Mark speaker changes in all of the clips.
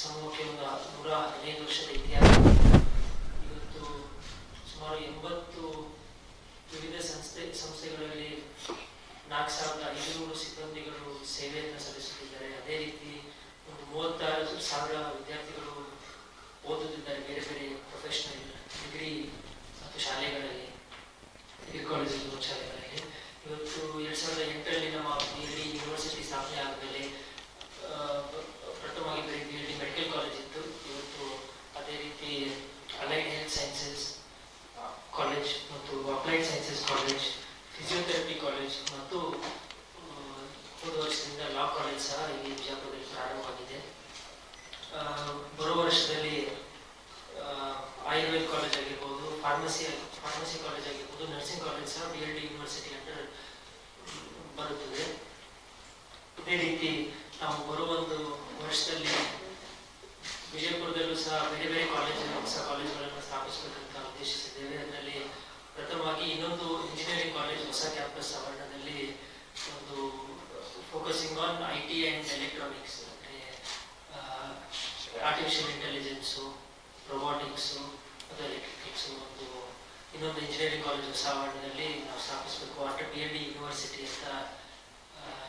Speaker 1: ಸಮೂಹಕ್ಕೆ ಒಂದು ನೂರ ಹದಿನೈದು ವರ್ಷದ ಇತಿಹಾಸ. ಇವತ್ತು ಸುಮಾರು ಎಂಬತ್ತು ವಿವಿಧ ಸಂಸ್ಥೆ, ಸಂಸ್ಥೆಗಳಲ್ಲಿ ನಾಲ್ಕು ಸಾವಿರದ ಐದುನೂರು ಸಿಬ್ಬಂದಿಗಳು ಸೇವೆಯನ್ನು ಸಲ್ಲಿಸುತ್ತಿದ್ದಾರೆ. ಅದೇ ರೀತಿ ಒಂದು ಮೂವತ್ತಾರು ಸಾವಿರ ವಿದ್ಯಾರ್ಥಿಗಳು ಓದುತ್ತಿದ್ದಾರೆ. ಬೇರೆ ಬೇರೆ ಪ್ರೊಫೆಷನಲ್ ಡಿಗ್ರಿ ಮತ್ತು ಶಾಲೆಗಳಲ್ಲಿ ಡಿಗ್ರಿ ಕಾಲೇಜು ಶಾಲೆಗಳಲ್ಲಿ. ಇವತ್ತು ಎರಡ್ ಸಾವಿರದ ಎಂಟರಲ್ಲಿ ನಮ್ಮ ಬಿ ಎಲ್ ಡಿ ಯೂನಿವರ್ಸಿಟಿ ಸ್ಥಾಪನೆ ಆದಮೇಲೆ ಆ, ಪ್ರಥಮವಾಗಿ ಬರೀ B L D medical college ಇತ್ತು ಇವತ್ತು ಅದೇ ರೀತಿ ಅಲೈಡ್ ಹೆಲ್ತ್ ಸೈನ್ಸಸ್ ಕಾಲೇಜ್ ಮತ್ತು applied sciences college physiotherapy college ಮತ್ತು ಆ, ಹೋದ ವರ್ಷದಿಂದ ಲಾ ಕಾಲೇಜ್ ಸಹ ಇಲ್ಲಿ ಬಿಜಾಪುರದಲ್ಲಿ ಪ್ರಾರಂಭವಾಗಿದೆ ಆ, ಬರುವ ವರ್ಷದಲ್ಲಿ ಆ, ಆಯುರ್ವೇದ ಕಾಲೇಜ್ ಆಗಿರ್ಬೋದು ಫಾರ್ಮಸಿ ಫಾರ್ಮಸಿ ಕಾಲೇಜ್ ಆಗಿರ್ಬೋದು ನರ್ಸಿಂಗ್ ಕಾಲೇಜ್ ಸಹ B L D university under ಬರುತ್ತದೆ ಇದೇ ರೀತಿ ನಾವು ಬರುವ ಒಂದು ವರ್ಷದಲ್ಲಿ ವಿಜಯಪುರದಲ್ಲೂ ಸಹ ಬೇರೆ ಬೇರೆ ಕಾಲೇಜ್ ಹೊಸ ಕಾಲೇಜುಗಳನ್ನು ಸ್ಥಾಪಿಸಬೇಕಂತ ಉದ್ದೇಶಿಸಿದ್ದೇವೆ ಅದರಲ್ಲಿ ಪ್ರಥಮವಾಗಿ ಇನ್ನೊಂದು ಇಂಜಿನಿಯರಿಂಗ್ ಕಾಲೇಜ್ ಕ್ಯಾಂಪಸ್ ಆವರಣದಲ್ಲಿ ಒಂದು focusing on I T and electronics ಅಂದರೆ ಆರ್ಟಿಫಿಷಿಯಲ್ ಇಂಟೆಲಿಜೆನ್ಸು ರೊಬಾಟಿಕ್ಸು ಮತ್ತು ಎಲೆಕ್ಟ್ರಿಕ್ಸು ಒಂದು, ಇನ್ನೊಂದು ಇಂಜಿನಿಯರಿಂಗ್ ಕಾಲೇಜ್ ಹೊಸ ನಾವು ಸ್ಥಾಪಿಸಬೇಕು under B L D university ಅಂತ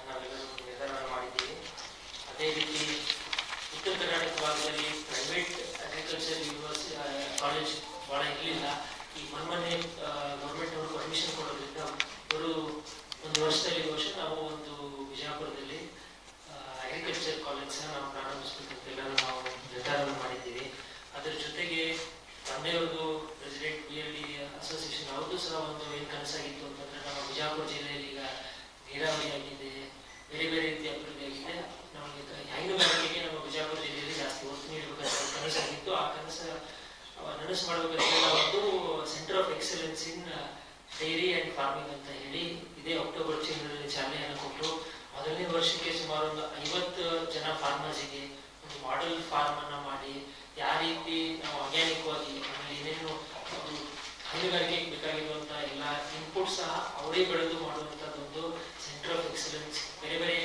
Speaker 1: ನಾವೆಲ್ಲರೂ ನಿರ್ಧಾರ ಮಾಡಿದ್ದೀವಿ. ಅದೇ ರೀತಿ ಉತ್ತರ ಕರ್ನಾಟಕ ಭಾಗದಲ್ಲಿ ಪ್ರೈವೇಟ್ ಅಗ್ರಿಕಲ್ಚರ್ ಯೂನಿವರ್ಸಿ ಕಾಲೇಜ್ ಭಾಳ ಇರಲಿಲ್ಲ. ಈ ಮೊನ್ನೆ ಗೌರ್ಮೆಂಟ್ ಅವರು ಪರ್ಮಿಷನ್ ಕೊಡೋದ್ರಿಂದ ಅವರು ಒಂದು ವರ್ಷದಲ್ಲಿ ವರ್ಷ ನಾವು ಒಂದು ವಿಜಯಪುರದಲ್ಲಿ ಅಗ್ರಿಕಲ್ಚರ್ ಕಾಲೇಜ್ ನಾವು ಪ್ರಾರಂಭಿಸಬೇಕಂತೆಲ್ಲ ನಾವು ನಿರ್ಧಾರವನ್ನು ಮಾಡಿದ್ದೀವಿ. ಅದರ ಜೊತೆಗೆ ತಂದೆಯವ್ರದ್ದು president B L D association ಅವ್ರದ್ದು ಸಹ ಒಂದು ಏನು ಕನಸಾಗಿತ್ತು ಅಂತಂದ್ರೆ ನಮ್ಮ ಬಿಜಾಪುರ ಜಿಲ್ಲೆಯಲ್ಲಿ ಈಗ ನೀರಾವರಿ ಆಗಿದೆ ಬೇರೆ ಬೇರೆ ರೀತಿಯ ಅಭಿವೃದ್ಧಿ ಆಗಿದೆ ನಮಗೆ ಕ- ಹೈನುಗಾರಿಕೆಗೆ ನಮ್ಮ ಬಿಜಾಪುರ ಜಿಲ್ಲೆಯಲ್ಲಿ ಜಾಸ್ತಿ ಒತ್ತು ನೀಡಬೇಕಂತ ಒಂದು ಕನಸಾಗಿತ್ತು ಆ ಕನಸ ಅವ ನನಸು ಮಾಡಬೇಕಂತ ಒಂದು centre of excellence in dairy and farming ಅಂತ ಹೇಳಿ ಇದೇ ಅಕ್ಟೋಬರ್ ತಿಂಗಳಲ್ಲಿ ಚಾಲನೆಯನ್ನು ಕೊಟ್ಟು ಮೊದಲನೇ ವರ್ಷಕ್ಕೆ ಸುಮಾರು ಒಂದು ಐವತ್ತು ಜನ ಫಾರ್ಮರ್ಸಿಗೆ ಒಂದು ಮಾಡೆಲ್ ಫಾರ್ಮ್ ಅನ್ನ ಮಾಡಿ ಯಾವ ರೀತಿ ನಾವು ಆರ್ಗ್ಯಾನಿಕವಾಗಿ ಆಮೇಲೆ ಏನೇನು ಅದು ಹೈನುಗಾರಿಕೆಗೆ ಬೇಕಾಗಿರುವಂಥ ಎಲ್ಲ ಇನ್ಪುಟ್ ಸಹ ಬೆಳೆದು ಮಾಡುವಂಥದ್ದೊಂದು ಸೆಂಟರ್ ಆಫ್ ಎಕ್ಸಲೆನ್ಸ್ ಬೇರೆ ಬೇರೆ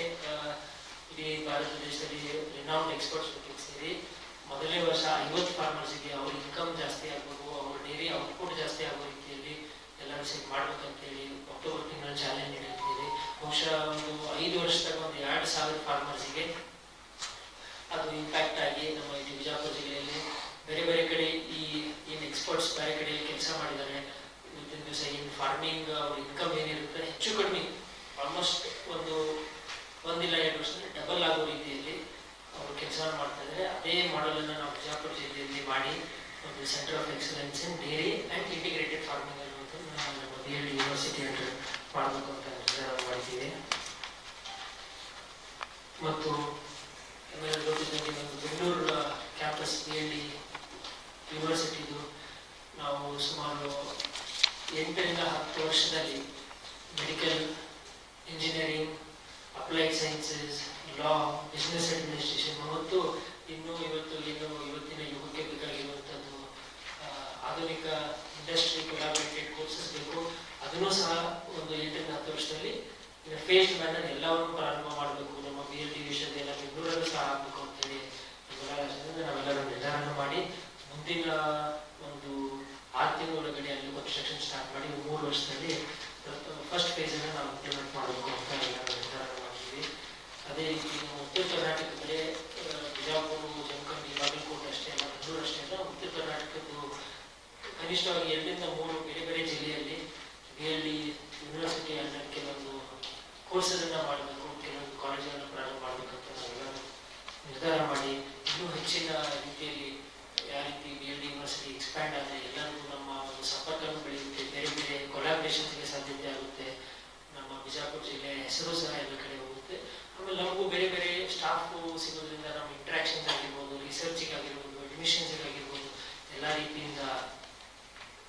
Speaker 1: ಇಡೀ ಭಾರತ ದೇಶದಲ್ಲಿ ರಿನೌಂಡ್ ಎಕ್ಸ್ಪರ್ಟ್ಸ್ ಜೊತೆಗೆ ಸೇರಿ ಮೊದಲನೇ ವರ್ಷ ಐವತ್ತು ಫಾರ್ಮರ್ಸ್ಗೆ ಅವ್ರ ಇನ್ಕಮ್ ಜಾಸ್ತಿ ಆಗಬೇಕು ಅವ್ರ ಡೈರಿ ಔಟ್ಪುಟ್ ಜಾಸ್ತಿ ಆಗೋ ರೀತಿಯಲ್ಲಿ ಎಲ್ಲರೂ ಮಾಡ್ಬೇಕಂತ ಮಾಡ್ಬೇಕಂತೇಳಿ ಅಕ್ಟೋಬರ್ ತಿಂಗಳ ಚಾಲೆಂಜ್ ನೀಡಿರ್ತೀವಿ. ಬಹುಶಃ ಒಂದು ಐದು ವರ್ಷದಾಗ ಒಂದು ಎರಡು ಸಾವಿರ ಫಾರ್ಮರ್ಸಿಗೆ ಅದು ಇಂಪ್ಯಾಕ್ಟ್ ಆಗಿ ನಮ್ಮ ಇಲ್ಲಿ ಬಿಜಾಪುರ ಜಿಲ್ಲೆಯಲ್ಲಿ ಬೇರೆ ಬೇರೆ ಕಡೆ ಈ ಏನು ಎಕ್ಸ್ಪರ್ಟ್ಸ್ ಬೇರೆ ಕಡೆ ಕೆಲಸ ಮಾಡಿದ್ದಾರೆ ಇವತ್ತಿನ ದಿವಸ ಏನು ಫಾರ್ಮಿಂಗ್ ಅವ್ರ ಇನ್ಕಮ್ ಏನಿರುತ್ತೆ ಹೆಚ್ಚು ಕಡಿಮೆ ಆಲ್ಮೋಸ್ಟ್ ಒಂದು ಒಂದಿಲ್ಲ ಎರಡು ವರ್ಷದಲ್ಲಿ ಡಬಲ್ ಆಗೋ ರೀತಿಯಲ್ಲಿ ಅವರು ಕೆಲಸ ಮಾಡ್ತಾ ಇದ್ದಾರೆ ಅದೇ ಮಾಡೆಲನ್ನು ನಾವು ಬಿಜಾಪುರ ಜಿಲ್ಲೆಯಲ್ಲಿ ಮಾಡಿ ಒಂದು centre of excellence in dairy and integrated farming ಅನ್ನೋದನ್ನು ನಾವು ನಮ್ಮ ಬಿ ಎಲ್ ಯೂನಿವರ್ಸಿಟಿ ಅಂಡರ್ ಮಾಡಬೇಕು ಅಂತ ನಿರ್ಧಾರ ಮಾಡಿದ್ದೀವಿ ಮತ್ತು ಆಮೇಲೆ ಗೊತ್ತಿದ್ದಂಗೆ ಒಂದು ಬೆಂಗಳೂರು ಡಿ ಯೂನಿವರ್ಸಿಟಿದು ನಾವು ಸುಮಾರು ಎಂಟರಿಂದ ಹತ್ತು ವರ್ಷದಲ್ಲಿ medical engineering applied sciences law business administration ಮತ್ತು ಇನ್ನೂ ಇವತ್ತು ಏನು ಇವತ್ತಿನ ಯುವಕ್ಕೆ ಬೇಕಾಗಿರುವಂಥದ್ದು ಆಧುನಿಕ ಇಂಡಸ್ಟ್ರಿ ಕೊಲಾಬರೇಟೆಡ್ ಕೋರ್ಸಸ್ ಬೇಕು. ಅದನ್ನು ಸಹ ಒಂದು ಎಂಟರಿಂದ ಹತ್ತು ವರ್ಷದಲ್ಲಿ ಫೇಸ್ ಮ್ಯಾನರ್ ಎಲ್ಲವನ್ನು ಪ್ರಾರಂಭ ಮಾಡಬೇಕು. ನಮ್ಮ ಬಿ ಎಲ್ ಡಿ ವಿಷಯದೆಲ್ಲ ಬೆಂಗಳೂರಲ್ಲೂ ಸಹ ಆಗಬೇಕು ಅಂತೇಳಿ ನಮ್ಮೆಲ್ಲ ರಾಜ್ಯದಿಂದ ನಾವೆಲ್ಲರೂ ನಿರ್ಧಾರ ಮಾಡಿ ಮುಂದಿನ ಒಂದು ಆರು ತಿಂಗಳೊಳಗಡೆ ಅಲ್ಲಿ ಕನ್ಸ್ಟ್ರಕ್ಷನ್ ಸ್ಟಾರ್ಟ್ ಮಾಡಿ ಮೂರು ವರ್ಷದಲ್ಲಿ ಫಸ್ಟ್ ಫೇಸನ್ನು ನಾವು ಇಂಪ್ಲಿಮೆಂಟ್ ಮಾಡಬೇಕು ಅಂತ ಎಲ್ಲರೂ ನಿರ್ಧಾರ ಮಾಡಿದ್ವಿ ಅದೇ ರೀತಿ ನಮ್ಮ ಉತ್ತರ ಕರ್ನಾಟಕ ಕಡೆ ಆ, ಬಿಜಾಪುರ ಜಮಖಂಡಿ ಬಾಗಲಕೋಟೆ ಅಷ್ಟೇ ಅಲ್ಲ ಬೆಂಗಳೂರು ಅಷ್ಟೇ ಅಲ್ಲ ಉತ್ತರ ಕರ್ನಾಟಕದ್ದು ಕನಿಷ್ಠವಾಗಿ ಎರಡರಿಂದ ಮೂರು ಬೇರೆ ಬೇರೆ ಜಿಲ್ಲೆಯಲ್ಲಿ B L D university under ಕೆಲವೊಂದು ಕೋರ್ಸನ್ನು ಮಾಡಬೇಕು ಕೆಲವೊಂದು ಕಾಲೇಜನ್ನು ಪ್ರಾರಂಭ ಮಾಡಬೇಕಂತ ನಾವೆಲ್ಲರೂ ನಿರ್ಧಾರ ಮಾಡಿ. ಇನ್ನೂ ಹೆಚ್ಚಿನ ರೀತಿಯಲ್ಲಿ ಯಾವ ರೀತಿ B L D university expand ಆದರೆ ಎಲ್ಲರಿಗೂ ನಮ್ಮ ಒಂದು ಸಂಪರ್ಕವನ್ನು ಬೆಳೆಯುತ್ತೆ. ಬೇರೆ ಬೇರೆ ಕೊಲಾಬ್ರೇಷನ್ಸ್ಗೆ ಸಾಧ್ಯತೆ ಆಗುತ್ತೆ. ನಮ್ಮ ಬಿಜಾಪುರ ಜಿಲ್ಲೆ ಹೆಸರು ಸಹ ಎಲ್ಲ ಕಡೆ ಹೋಗುತ್ತೆ. ಆಮೇಲೆ ನಮಗೂ ಬೇರೆ ಬೇರೆ ಸ್ಟಾಫು ಸಿಗೋದ್ರಿಂದ ನಮ್ಮ ಇಂಟ್ರಾಕ್ಷನ್ಸ್ ಆಗಿರ್ಬೋದು ರಿಸರ್ಚಿಗೆ ಆಗಿರ್ಬೋದು ಅಡ್ಮಿಷನ್ಸ್ಗೆ ಆಗಿರ್ಬೋದು ಎಲ್ಲ ರೀತಿಯಿಂದ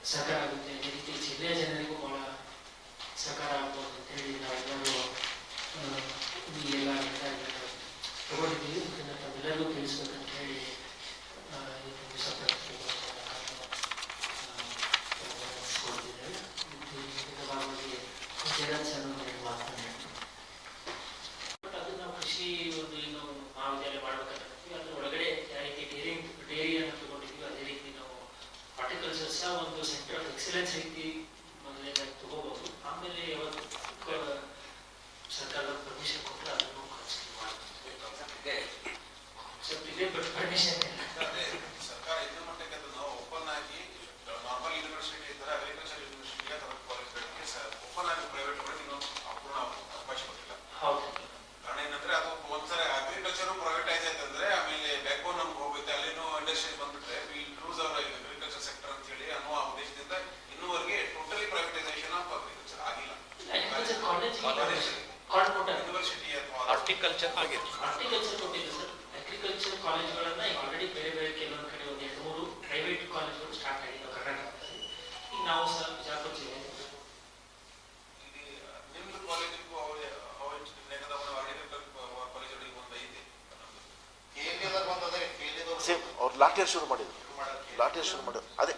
Speaker 1: ಸಹಕಾರ ಆಗುತ್ತೆ. ಅದೇ ರೀತಿ ಜಿಲ್ಲೆಯ ಜನರಿಗೂ ಬಹಳ ಸಹಕಾರ ಆಗ್ಬೋದು ಅಂತ ಹೇಳಿ ನಾವೆಲ್ಲರೂ ಆ, ಈ ಎಲ್ಲ ನಿರ್ಧಾರಗಳನ್ನ ತಗೊಂಡಿದ್ದೀವಿ ಇದನ್ನು ತಾವೆಲ್ಲರಿಗೂ ತಿಳಿಸ್ಬೇಕಂತ ಹೇಳಿ ಆ, ಈ ಒಂದು ದಿವಸ ಕೊಡ್ತಿದ್ದೇವೆ ಇದರ ಭಾಗವಾಗಿ ಜಗತ್ ಸರ್ ಅವರು ಮಾತನಾಡಿ ಬಟ್ ಅದು ನಾವು ಕೃಷಿ ಒಂದು ಏನು ಮಹಾವಿದ್ಯಾಲಯ ಮಾಡ್ಬೇಕಂತ ಅದರ
Speaker 2: ಅಗ್ರಿಕಲ್ಚರ್ ಪ್ರೈವೇಟೈಸ್ ಆಯ್ತಂದ್ರೆ ಆಮೇಲೆ ಬ್ಯಾಕ್ ಬೋನ್ ನಮ್ಗೆ ಹೋಗುತ್ತೆ ಅಲ್ಲಿನೂ ಇಂಡಸ್ಟ್ರೀಸ್ ಬಂದ್ಬಿಟ್ರೆ will lose our agriculture sector ಅಂತ ಹೇಳಿ ಅನ್ನುವ ಉದ್ದೇಶದಿಂದ ಇನ್ನೂವರೆಗೆ ಟೋಟಲಿ ಪ್ರೈವೇಟೈಸೇಷನ್ ಆಫ್ ಅಗ್ರಿಕಲ್ಚರ್ ಆಗಿಲ್ಲ
Speaker 1: ಅಗ್ರಿಕಲ್ಚರ್ ಕಾಲೇಜ್
Speaker 2: ಕಾಲೇಜ್
Speaker 1: ಕಾರ್ಡ್ ಕೊಟ್ಟಾರೆ
Speaker 2: ಯೂನಿವರ್ಸಿಟಿ ಅಥವಾ
Speaker 3: ಹಾರ್ಟಿಕಲ್ಚರ್ ಆಗಿದೆ
Speaker 1: ಅಗ್ರಿಕಲ್ಚರ್ ಕೊಟ್ಟಿದೆ ಸರ್ ಅಗ್ರಿಕಲ್ಚರ್ ಕಾಲೇಜ್ಗಳನ್ನ ಈಗ ಆಲ್ರೆಡಿ ಬೇರೆ ಬೇರೆ ಕೆಲವೊಂದು ಕಡೆ ಒಂದು ಎರಡು ಮೂರು ಪ್ರೈವೇಟ್ ಕಾಲೇಜ್ಗಳು ಸ್ಟಾರ್ಟ್ ಆಗಿದೆ ಕರ್ನಾಟಕದಲ್ಲಿ ಈಗ ನಾವು ಸರ್ ಬಿಜಾಪುರ ಜಿಲ್ಲೆ
Speaker 2: ಅಗ್ರಿಕಲ್ಚರ್
Speaker 4: ಅವ್ರು ಇಯರ್ ಶುರು ಮಾಡಿದ್ರು. ಲಾಟರಿ ಶುರು ಮಾಡಿದ್ರು. ಅದೇ.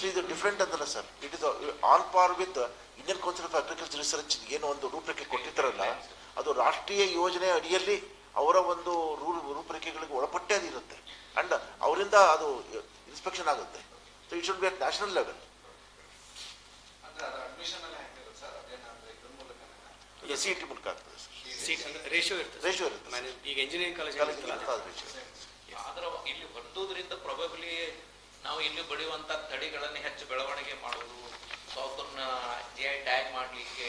Speaker 4: ಸೊ ಇದು ಡಿಫ್ರೆಂಟ್ ಅಂತಲ್ಲ sir it is on par with Indian council of agriculture research ಏನು ಒಂದು ರೂಪರೇಖೆ ಕೊಟ್ಟಿದ್ದಾರಲ್ಲ. ಅದು ರಾಷ್ಟ್ರೀಯ ಯೋಜನೆ ಅಡಿಯಲ್ಲಿ ಅವರ ಒಂದು ರೂಲ್ ರೂಪರೇಖೆಗಳಿಗೆ ಒಳಪಟ್ಟೆ ಅದು ಇರುತ್ತೆ. ಅಂಡ್ ಅವರಿಂದ ಅದು ಇನ್ಸ್ಪೆಕ್ಷನ್ ಆಗುತ್ತೆ. So it should be at national level
Speaker 2: ಅಂದ್ರೆ ಅದು ಅಡ್ಮಿಷನ್ ಎಲ್ಲ ಹೆಂಗಿರುತ್ತೆ ಸರ್? ಅದೇನಂದ್ರೆ ಇದ್ರ ಮೂಲಕ
Speaker 4: ಎಸ್ ಸಿ ಟಿ ಮೂಲಕ ಆಗ್ತದೆ
Speaker 3: ಅಂದ್ರೆ ರೇಷಿಯೋ ಇರ್ತದೆ.
Speaker 4: ಇರುತ್ತೆ.
Speaker 3: ಮ್ಯಾನೇಜ್ ಈಗ ಇಂಜಿನಿಯರಿಂಗ್ ಕಾಲೇಜ್
Speaker 4: ಕಾಲೇಜಿಗೆ ಅಂತ ಅದು
Speaker 5: ಇಲ್ಲಿ ಹೊಂದೋದ್ರಿಂದ ಪ್ರೊಬಬ್ಲಿ ನಾವು ಇಲ್ಲಿ ಬೆಳೆಯುವಂತ ತಳಿಗಳನ್ನು ಹೆಚ್ಚು ಬೆಳವಣಿಗೆ ಮಾಡೋದು ಸೊ ಅದನ್ನ ಜಿ ಐ ಟ್ಯಾಗ್ ಮಾಡಲಿಕ್ಕೆ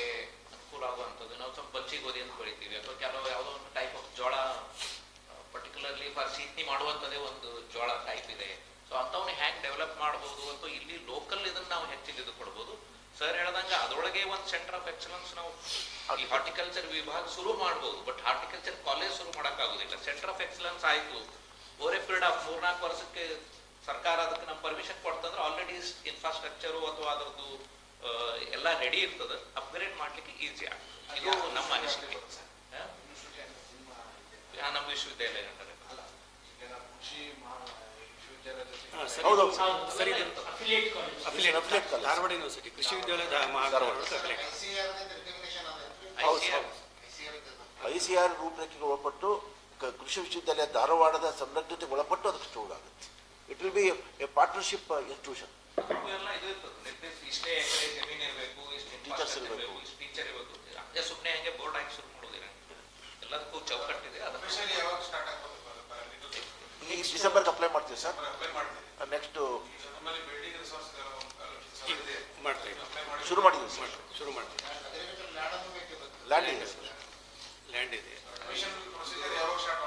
Speaker 5: ಅನುಕೂಲ ಆಗುವಂಥದ್ದು. ನಾವು ಸ್ವಲ್ಪ ಬಚ್ಚಿ ಗೋಧಿ ಅಂತ ಬೆಳಿತೀವಿ. ಅಥವಾ ಕೆಲವು ಯಾವುದೋ ಒಂದು ಟೈಪ್ ಆಫ್ ಜೋಳ ಪರ್ಟಿಕ್ಯುಲರ್ಲಿ ಫಾರ್ ಸೀತ್ನಿ ಮಾಡುವಂಥದ್ದೇ ಒಂದು ಜೋಳ ಟೈಪ್ ಇದೆ. ಸೊ ಅಂಥವನ್ನ ಹ್ಯಾಂಗ್ ಡೆವಲಪ್ ಮಾಡ್ಬೋದು ಅಥವಾ ಇಲ್ಲಿ ಲೋಕಲ್ ಇದನ್ನ ನಾವು ಹೆಚ್ಚಿಗೆ ಇದು ಕೊಡ್ಬೋದು. ಸರ್ ಹೇಳ್ದಂಗೆ ಅದರೊಳಗೆ ಒಂದು ಸೆಂಟರ್ ಆಫ್ ಎಕ್ಸಲೆನ್ಸ್ ನಾವು ಈ ಹಾರ್ಟಿಕಲ್ಚರ್ ವಿಭಾಗ ಶುರು ಮಾಡ್ಬೋದು. ಬಟ್ ಹಾರ್ಟಿಕಲ್ಚರ್ ಕಾಲೇಜ್ ಶುರು ಮಾಡೋಕ್ಕಾಗೋದಿಲ್ಲ. ಸೆಂಟರ್ ಆಫ್ ಎಕ್ಸಲೆನ್ಸ್ ಆಯಿತು. ಓವರ್ ಎ ಪೀರಿಯಡ್ ಆಫ್ ಮೂರ್ನಾಲ್ಕು ವರ್ಷಕ್ಕೆ ಸರ್ಕಾರ ಅದಕ್ಕೆ ನಮ್ಮ ಪರ್ಮಿಷನ್ ಕೊಡ್ತಂದ್ರೆ ಆಲ್ರೆಡಿ ಇನ್ಫ್ರಾಸ್ಟ್ರಕ್ಚರು ಅಥವಾ ಅದರದ್ದು ಎಲ್ಲ ರೆಡಿ ಇರ್ತದೆ ಅಪ್ಗ್ರೇಡ್ ಮಾಡ್ಲಿಕ್ಕೆ ಈಸಿ ಆಗ್ತದೆ. ಇದು ನಮ್ಮ ಅನಿಸಿಕೆ.
Speaker 2: ನಮ್ಮ
Speaker 5: ವಿಶ್ವವಿದ್ಯಾಲಯ.
Speaker 3: ಧಾರವಾಡ ಯೂನಿವರ್ಸಿಟಿ ಕೃಷಿ ವಿದ್ಯಾಲಯ ಮಹಾಧಾರವಾಡ affiliate.
Speaker 4: ಹೌದು,
Speaker 5: ICR.
Speaker 4: ಐ ಸಿ ಆರ್ ರೂಪರೇಖೆಗೆ ಒಳಪಟ್ಟು ಕೃಷಿ ವಿಶ್ವವಿದ್ಯಾಲಯ ಧಾರವಾಡದ ಸಂಲಗ್ನತೆಗೆ ಒಳಪಟ್ಟು ಅದಕ್ಕೆ ಸ್ಟೋರ್ ಆಗುತ್ತೆ it will
Speaker 5: be a partnership institution ಇಷ್ಟೇ ಎಕರೆ ಜಮೀನು ಇರಬೇಕು ಇಷ್ಟು ಇಷ್ಟು ಟೀಚರ್ ಇರಬೇಕು. ಹಂಗೆ ಸುಮ್ಮನೆ ಹಂಗೆ ಬೋರ್ಡ್ ಹಾಕಿ ಶುರು ಮಾಡೋದಿಲ್ಲ. ಎಲ್ಲದಕ್ಕೂ ಚೌಕಟ್ಟಿದೆ ಅದಕ್ಕೆ
Speaker 2: ಯಾವಾಗ ಸ್ಟಾರ್ಟ್ ಆಗ್ಬೋದು
Speaker 4: ಈ ಡಿಸೆಂಬರ್ಗೆ ಅಪ್ಲೈ ಮಾಡ್ತೀವಿ ಸರ್.
Speaker 2: ಅಪ್ಲೈ ಮಾಡ್ತೀವಿ.
Speaker 4: ನೆಕ್ಸ್ಟ್
Speaker 2: ನಮ್ಮಲ್ಲಿ ಬಿಲ್ಡಿಂಗ್ ರಿಸೋರ್ಸ್
Speaker 3: ಈಗ ಮಾಡ್ತಾ ಇದ್ದೀವಿ.
Speaker 2: ಮಾಡಿ.
Speaker 4: ಶುರು ಮಾಡಿದ್ದೀವಿ ಸರ್.
Speaker 3: ಮಾಡ್ತೀವಿ. ಶುರು ಮಾಡ್ತೀವಿ.
Speaker 4: ಲ್ಯಾಂಡ್ ಇದೆ. ಸರ್.
Speaker 3: ಲ್ಯಾಂಡ್ ಇದೆ.
Speaker 2: ಪ್ರೊಸೀಜರ್ ಯಾವಾಗ start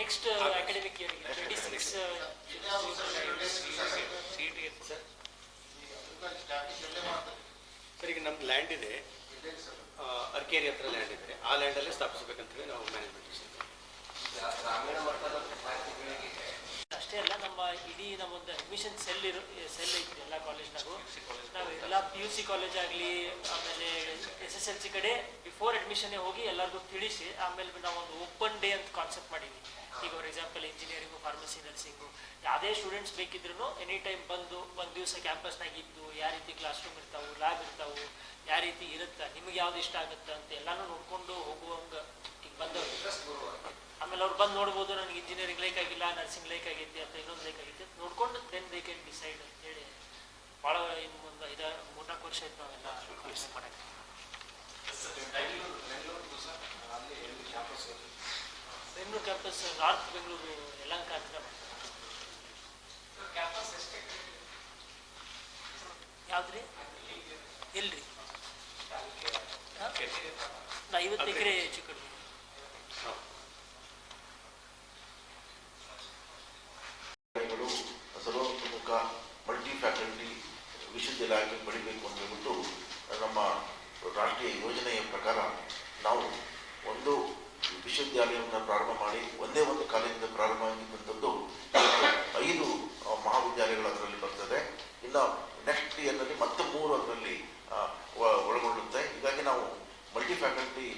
Speaker 1: next academic year twenty six
Speaker 5: C T
Speaker 3: sir sir, ಈಗ ನಮ್ದು ಲ್ಯಾಂಡ್ ಇದೆ. ಅರ್ಕೇರಿ ಹತ್ರ ಲ್ಯಾಂಡ್ ಇದೆ. ಆ ಲ್ಯಾಂಡಲ್ಲೇ ಸ್ಥಾಪಿಸಬೇಕಂತೇಳಿ ನಾವು ಮ್ಯಾನೇಜ್ಮೆಂಟ್
Speaker 1: ಅಷ್ಟೇ ಅಲ್ಲ, ನಮ್ಮ ಇಡೀ ನಮ್ಮೊಂದು ಅಡ್ಮಿಷನ್ ಸೆಲ್ ಇರೋ ಸೆಲ್ ಐತಿ ಎಲ್ಲ ಕಾಲೇಜ್ನಾಗೂ ನಾವು ಎಲ್ಲ ಪಿ ಯು ಸಿ ಕಾಲೇಜ್ ಆಗಲಿ, ಆಮೇಲೆ ಎಸ್ ಎಸ್ ಎಲ್ ಸಿ ಕಡೆ ಬಿಫೋರ್ ಅಡ್ಮಿಷನ್ ಹೋಗಿ ಎಲ್ಲರಿಗೂ ತಿಳಿಸಿ, ಆಮೇಲೆ ನಾವು ಒಂದು ಓಪನ್ ಡೇ ಅಂತ ಕಾನ್ಸೆಪ್ಟ್ ಮಾಡೀವಿ ಈಗ for example engineering pharmacy nursing ಯಾವುದೇ ಸ್ಟೂಡೆಂಟ್ಸ್ ಬೇಕಿದ್ರು ಎನಿ ಟೈಮ್ ಬಂದು, ಒಂದು ದಿವಸ ಕ್ಯಾಂಪಸ್ನಾಗ ಇದ್ದು ಯಾವ ರೀತಿ ಕ್ಲಾಸ್ ರೂಮ್ ಇರ್ತಾವು ಲ್ಯಾಬ್ ಇರ್ತಾವು ಯಾವ ರೀತಿ ಇರುತ್ತೆ, ನಿಮ್ಗೆ ಯಾವ್ದು ಇಷ್ಟ ಆಗುತ್ತೆ ಅಂತ ಎಲ್ಲಾನು ನೋಡ್ಕೊಂಡು ಹೋಗುವಂಗ ಈಗ ಬಂದವರು. ಆಮೇಲೆ ಅವ್ರು ಬಂದು ನೋಡ್ಬೋದು, ನನಗೆ ಇಂಜಿನಿಯರಿಂಗ್ ಲೈಕ್ ಆಗಿಲ್ಲ ನರ್ಸಿಂಗ್ ಲೈಕ್ ಆಗೈತಿ ಅಂತ ಇನ್ನೊಂದು ಲೈಕ್ ಆಗೈತಿ ನೋಡ್ಕೊಂಡು ದೆನ್ ದೇ ಕ್ಯಾನ್ ಡಿಸೈಡ್ ಅಂತೇಳಿ ಭಾಳ ಇನ್ನು ಒಂದು ಐದಾರು ಮೂರ್ನಾಲ್ಕು ವರ್ಷ ಆಯ್ತು ನಾವೆಲ್ಲ ಮಾಡಕ್ಕೆ. ಬೆಂಗಳೂರು ಕ್ಯಾಂಪಸ್ ನಾರ್ತ್ ಬೆಂಗಳೂರು, ಯಲಹಂಕ ಹತ್ರ ಯಾವ್ದ್ರಿ? ಎಲ್ರಿ? ನಾ ಐವತ್ತು ಎಕರೆ ಹೆಚ್ಚು
Speaker 4: ಅದರ ಸರ್ವತೋಮುಖ ಮಲ್ಟಿ ಫ್ಯಾಕಲ್ಟಿ ವಿಶ್ವವಿದ್ಯಾಲಯಕ್ಕೆ ಬೆಳಿಬೇಕು ಅಂತ ಹೇಳ್ಬಿಟ್ಟು ನಮ್ಮ ರಾಷ್ಟ್ರೀಯ ಯೋಜನೆಯ ಪ್ರಕಾರ ನಾವು ಒಂದು ವಿಶ್ವವಿದ್ಯಾಲಯವನ್ನು ಪ್ರಾರಂಭ ಮಾಡಿ ಒಂದೇ ಒಂದು ಕಾಲೇಜಿಂದ ಪ್ರಾರಂಭ ಆಗಿದ್ದಂಥದ್ದು ಐದು ಮಹಾವಿದ್ಯಾಲಯಗಳು ಅದರಲ್ಲಿ ಬರ್ತದೆ. ಇನ್ನು ನೆಕ್ಸ್ಟ್ ಇಯರ್ನಲ್ಲಿ ಮತ್ತೆ ಮೂರು ಅದರಲ್ಲಿ ಒಳಗೊಳ್ಳುತ್ತೆ. ಹೀಗಾಗಿ ನಾವು ಮಲ್ಟಿ ಫ್ಯಾಕಲ್ಟಿ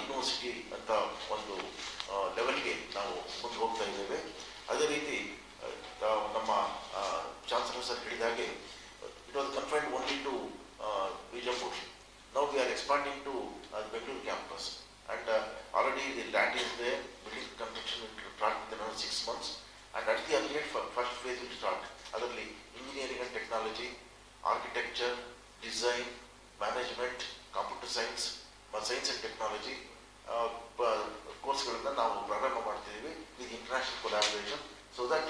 Speaker 4: ಯೂನಿವರ್ಸಿಟಿ ಅಂತ ಒಂದು ಲೆವೆಲ್ಗೆ ನಾವು ಮುಂದೆ ಹೋಗ್ತಾ ಇದ್ದೇವೆ. ಅದೇ ರೀತಿ ನಮ್ಮ ಚಾನ್ಸಲರ್ ಸರ್ ಹೇಳಿದ ಹಾಗೆ it was confined only to Bijapur now we are expanding to Bengaluru campus and already the land is they building construction start with about six months and at the update first phase will start ಅದರಲ್ಲಿ engineering and technology architecture design management computer science science and technology ಕೋರ್ಸ್ಗಳನ್ನು ನಾವು ಪ್ರಾರಂಭ ಮಾಡ್ತಿದ್ದೀವಿ with international collaboration so that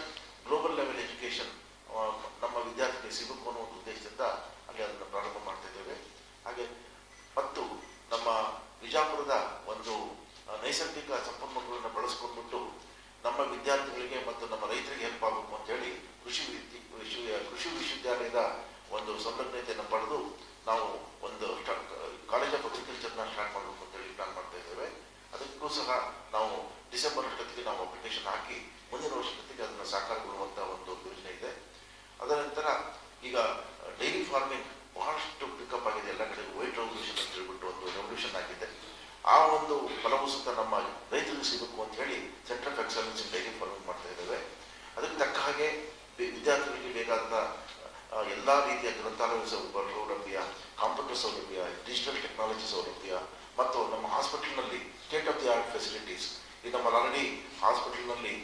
Speaker 4: ಸೌಲಭ್ಯ ಮತ್ತು ನಮ್ಮ ಹಾಸ್ಪಿಟಲ್ನಲ್ಲಿ state of the art facilities ಈಗ ನಮ್ಮ ಆಲ್ರೆಡಿ ಹಾಸ್ಪಿಟಲ್ನಲ್ಲಿ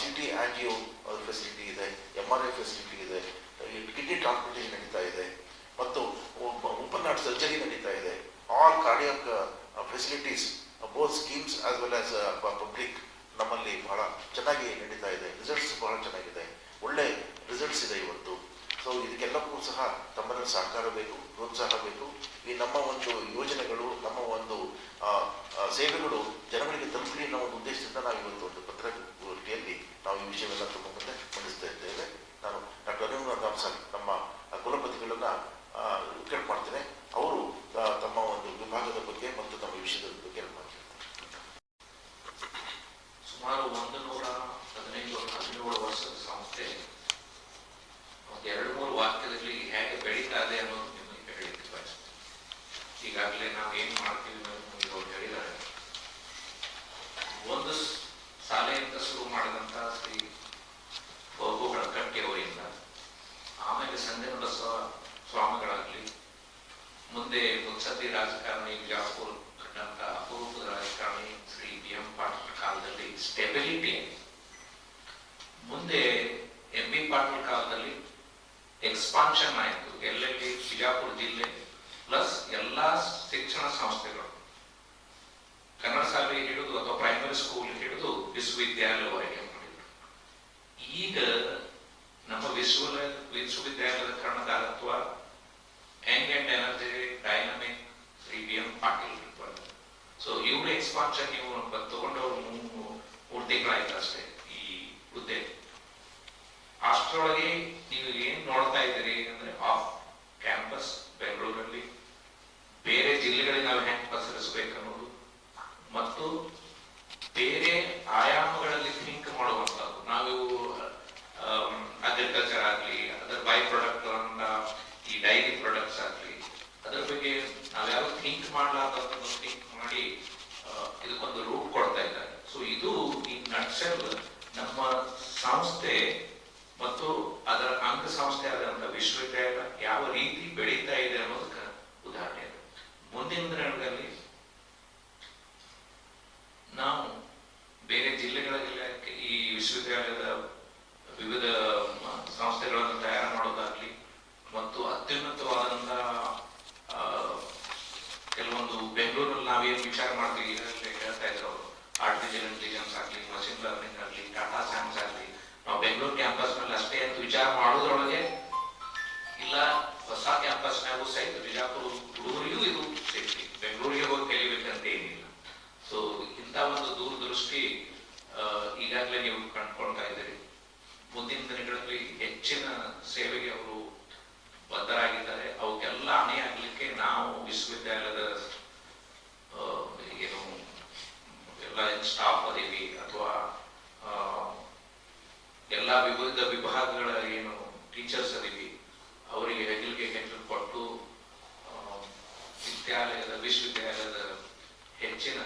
Speaker 4: ಸಿ ಟಿ ಆಂಜಿಯೋ ಫೆಸಿಲಿಟಿ ಇದೆ ಎಂ ಆರ್ ಐ ಫೆಸಿಲಿಟಿ ಇದೆ ಕಿಡ್ನಿ ಟ್ರಾನ್ಸ್ಪ್ಲಾಂಟೇಷನ್ ನಡೀತಾ ಇದೆ, ಮತ್ತು ಓಪನ್ ಹಾರ್ಟ್ ಸರ್ಜರಿ ನಡೀತಾ ಇದೆ. All cardiac facilities both schemes as well as public ನಮ್ಮಲ್ಲಿ ಬಹಳ ಚೆನ್ನಾಗಿ ನಡೀತಾ ಇದೆ. ರಿಸಲ್ಟ್ಸ್ ಬಹಳ ಚೆನ್ನಾಗಿದೆ. ಒಳ್ಳೆ ರಿಸಲ್ಟ್ಸ್ ಇದೆ ಇವತ್ತು. ಸೊ ಇದಕ್ಕೆಲ್ಲಕ್ಕೂ ಸಹ ತಮ್ಮಲ್ಲಿ ಸಹಕಾರ ಬೇಕು, ಪ್ರೋತ್ಸಾಹ ಬೇಕು. ಈ ನಮ್ಮ ಒಂದು ಯೋಜನೆಗಳು, ನಮ್ಮ ಒಂದು ಸೇವೆಗಳು ಜನಗಳಿಗೆ ತಲುಪಲಿ ಅನ್ನೋ ಒಂದು ಉದ್ದೇಶದಿಂದ ನಾವು ಇವತ್ತು ಒಂದು ಪತ್ರಿಕೆಯಲ್ಲಿ ನಾವು ಈ ವಿಷಯವೆಲ್ಲ ತುಂಬ ಮುಂದೆ ಮಂಡಿಸ್ತಾ ಇದ್ದೇವೆ ನಾನು ಡಾಕ್ಟರ್ ಅನಿರುದ್ಧ ರಾಮ್ಸನ್ ನಮ್ಮ ಆ, ಕುಲಪತಿಗಳನ್ನ ಆ, ಕೇಳ್ಕೊಳ್ತೇನೆ ಅವರು ಆ, ತಮ್ಮ ಒಂದು ವಿಭಾಗದ ಬಗ್ಗೆ ಮತ್ತು ತಮ್ಮ ವಿಷಯದ ಬಗ್ಗೆ ಮಾಡ್ತಾರೆ
Speaker 5: ಸುಮಾರು ಒಂದು ನೂರ ಹದಿನೈದು ಹದಿನೇಳು ವರ್ಷದ ಸಂಸ್ಥೆ ಒಂದು ಎರಡು ಮೂರು ವಾಕ್ಯದಲ್ಲಿ ಹೇಗೆ ಬೆಳೀತಾ ಇದೆ ಅನ್ನೋದು ನಿಮಗೆ ಹೇಳಿಕ್ಕೆ ಬಯಸ್ತೇನೆ ಈಗಾಗಲೇ ನಾವು ಏನು ಮಾಡ್ತೀವಿ ಅಂತ ನಿಮಗೆ ಅವ್ರು ಹೇಳಿದ್ದಾರೆ. ಒಂದು ಶಾಲೆಯಿಂದ ಶುರು ಮಾಡಿದಂಥ ಶ್ರೀ ಬಹುಗಳ ಅವರಿಂದ, ಆಮೇಲೆ ನಡೆಸುವ ಸ್ವಾಮಿಗಳಾಗಲಿ, ಮುಂದೆ ಮುತ್ಸತಿ ರಾಜಕಾರಣಿ ಬಿಜಾಪುರ್ ಕಟ್ಟಂತಹ ಅಪರೂಪದ ರಾಜಕಾರಣಿ ಶ್ರೀ ಬಿ ಎಂ ಪಾಟೀಲ್ ಕಾಲದಲ್ಲಿ ಸ್ಟೆಬಿಲಿಟಿ ಮುಂದೆ ಎಂ ಬಿ ಪಾಟೀಲ್ ಕಾಲದಲ್ಲಿ ಎಕ್ಸ್ಪಾನ್ಷನ್ ಆಯಿತು. ಎಲ್ಲೆಲ್ಲಿ ಬಿಜಾಪುರ ಜಿಲ್ಲೆ ಪ್ಲಸ್ ಎಲ್ಲಾ ಶಿಕ್ಷಣ ಸಂಸ್ಥೆಗಳು. ಕನ್ನಡ ಶಾಲೆ ಹಿಡಿದು ಅಥವಾ ಪ್ರೈಮರಿ ಸ್ಕೂಲ್ ಹಿಡಿದು ವಿಶ್ವವಿದ್ಯಾಲಯವರೆಗೆ ಈಗ ನಮ್ಮ ವಿಶ್ವ ವಿಶ್ವವಿದ್ಯಾಲಯದ ಕರ್ಣಧಾರತ್ವ young and energy dynamic premium B M Patil so ಇವ್ರ ಎಕ್ಸ್ಪಾನ್ಷನ್ ನೀವು ತಗೊಂಡವ್ರು ಮೂರು ತಿಂಗಳಾಯ್ತು ಅಷ್ಟೇ ಈ ಹುದ್ದೆ. ಅಷ್ಟರೊಳಗೆ ನೀವು ಏನ್ ನೋಡ್ತಾ ಇದ್ದೀರಿ ಅಂದ್ರೆ ಆಫ್ ಕ್ಯಾಂಪಸ್ ಬೆಂಗಳೂರಲ್ಲಿ ಬೇರೆ ಜಿಲ್ಲೆಗಳಿಗೆ ನಾವು ಹೆಂಗ್ ಪಸರಿಸಬೇಕು ಅನ್ನೋದು ಮತ್ತು ಬೇರೆ ಆಯಾಮಗಳಲ್ಲಿ ಥಿಂಕ್ ಮಾಡುವಂಥದ್ದು ನಾವು ಅಗ್ರಿಕಲ್ಚರ್ ಆಗಲಿ ಅದರ ಬೈ ಪ್ರಾಡಕ್ಟ್ ಈ ಡೈರಿ ಪ್ರಾಡಕ್ಟ್ಸ್ ಆಗಲಿ ಅದ್ರ ಬಗ್ಗೆ ನಾವ್ಯಾವ ಥಿಂಕ್ ಮಾಡಲಾರ್ದನ್ನು ಥಿಂಕ್ ಮಾಡಿ ಆ, ಇದಕ್ಕೊಂದು ರೂಟ್ ಕೊಡ್ತಾ ಇದ್ದಾರೆ ಸೊ ಇದು ಈ ನಟ್ಸೆಲ್ ನಮ್ಮ ಸಂಸ್ಥೆ ಮತ್ತು ಅಂಗ ಸಂಸ್ಥೆ ಆದಂತ ವಿಶ್ವವಿದ್ಯಾಲಯ ಯಾವ ರೀತಿ ಬೆಳೀತಾ ಇದೆ ಅನ್ನೋದಕ್ಕೆ ಉದಾಹರಣೆ ಇದೆ ಮುಂದಿನ ದಿನಗಳಲ್ಲಿ ನಾವು ಬೇರೆ ಜಿಲ್ಲೆಗಳಲ್ಲಿ ಈ ವಿಶ್ವವಿದ್ಯಾಲಯದ ವಿವಿಧ ಸಂಸ್ಥೆಗಳನ್ನು ತಯಾರು ಮಾಡೋದಾಗ್ಲಿ ಮತ್ತು ಅತ್ಯುನ್ನತವಾದಂತ ಆ, ಕೆಲವೊಂದು ಬೆಂಗಳೂರಲ್ಲಿ ನಾವೇನು ವಿಚಾರ ಮಾಡ್ತೀವಿ ಹೇಳ್ತಾ ಇದ್ರು ಆರ್ಟಿಫಿಷಿಯಲ್ ಇಂಟೆಲಿಜೆನ್ಸ್ ಆಗಲಿ ಮಷಿನ್ ಲರ್ನಿಂಗ್ ಆಗಲಿ ಟಾಟಾ ಸೈನ್ಸ್ ಆಗಲಿ ನಾವು ಬೆಂಗಳೂರು ಕ್ಯಾಂಪಸ್ ವಿಚಾರ ಮಾಡೋದ್ರೊಳಗೆ ಇಲ್ಲ, ಹೊಸ ಕ್ಯಾಂಪಸ್ನಾಗೂ ಸಹಿತ ಬಿಜಾಪುರ ಹುಡುಗರಿಗೂ ಇದು ಸೇಫ್ಟಿ ಬೆಂಗಳೂರಿಗೆ ಹೋಗಿ ಕಲಿಬೇಕಂತ ಏನಿಲ್ಲ. ಸೊ ಇಂಥ ಒಂದು ದೂರದೃಷ್ಟಿ ಈಗಾಗಲೇ ನೀವು ಕಂಡ್ಕೊಳ್ತಾ ಇದ್ದೀರಿ. ಮುಂದಿನ ದಿನಗಳಲ್ಲಿ ಹೆಚ್ಚಿನ ಸೇವೆಗೆ ಅವರು ಬದ್ಧರಾಗಿದ್ದಾರೆ. ಅವಕ್ಕೆಲ್ಲ ಆಗ್ಲಿಕ್ಕೆ ನಾವು ವಿಶ್ವವಿದ್ಯಾಲಯದ ಏನು, ಎಲ್ಲ ಸ್ಟಾಫ್ ಅದೀವಿ ಅಥವಾ ಎಲ್ಲ ವಿವಿಧ ಕೊಟ್ಟು ಆ, ವಿದ್ಯಾಲಯದ ವಿಶ್ವವಿದ್ಯಾಲಯದ ಹೆಚ್ಚಿನ